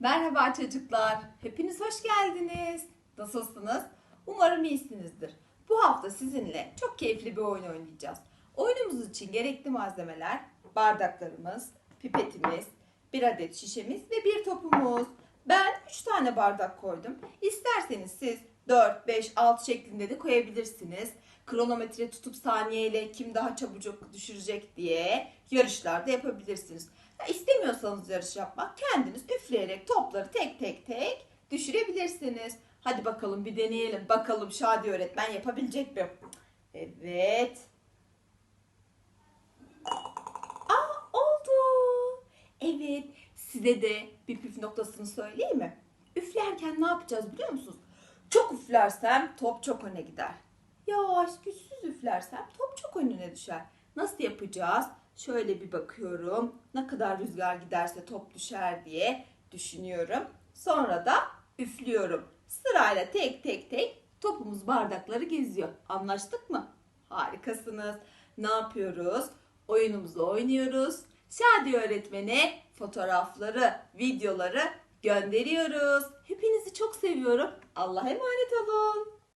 Merhaba çocuklar. Hepiniz hoş geldiniz. Nasılsınız? Umarım iyisinizdir. Bu hafta sizinle çok keyifli bir oyun oynayacağız. Oyunumuz için gerekli malzemeler bardaklarımız, pipetimiz, bir adet şişemiz ve bir topumuz. Ben 3 tane bardak koydum. İsterseniz siz 4, 5, 6 şeklinde de koyabilirsiniz. Kronometre tutup saniyeyle kim daha çabucak düşürecek diye yarışlarda yapabilirsiniz. Ha, İstemiyorsanız yarış yapmak kendiniz üfleyerek topları tek tek tek düşürebilirsiniz. Hadi bakalım bir deneyelim. Bakalım Şadi öğretmen yapabilecek mi? Evet. Aa oldu. Evet. Size de bir püf noktasını söyleyeyim mi? Üflerken ne yapacağız biliyor musunuz? Çok üflersem top çok öne gider. Yavaş güçsüz üflersem top çok önüne düşer. Nasıl yapacağız? Şöyle bir bakıyorum. Ne kadar rüzgar giderse top düşer diye düşünüyorum. Sonra da üflüyorum. Sırayla tek tek tek topumuz bardakları geziyor. Anlaştık mı? Harikasınız. Ne yapıyoruz? Oyunumuzu oynuyoruz. Şadi öğretmene fotoğrafları, videoları gönderiyoruz. Hepinizi çok seviyorum. Allah'a emanet olun.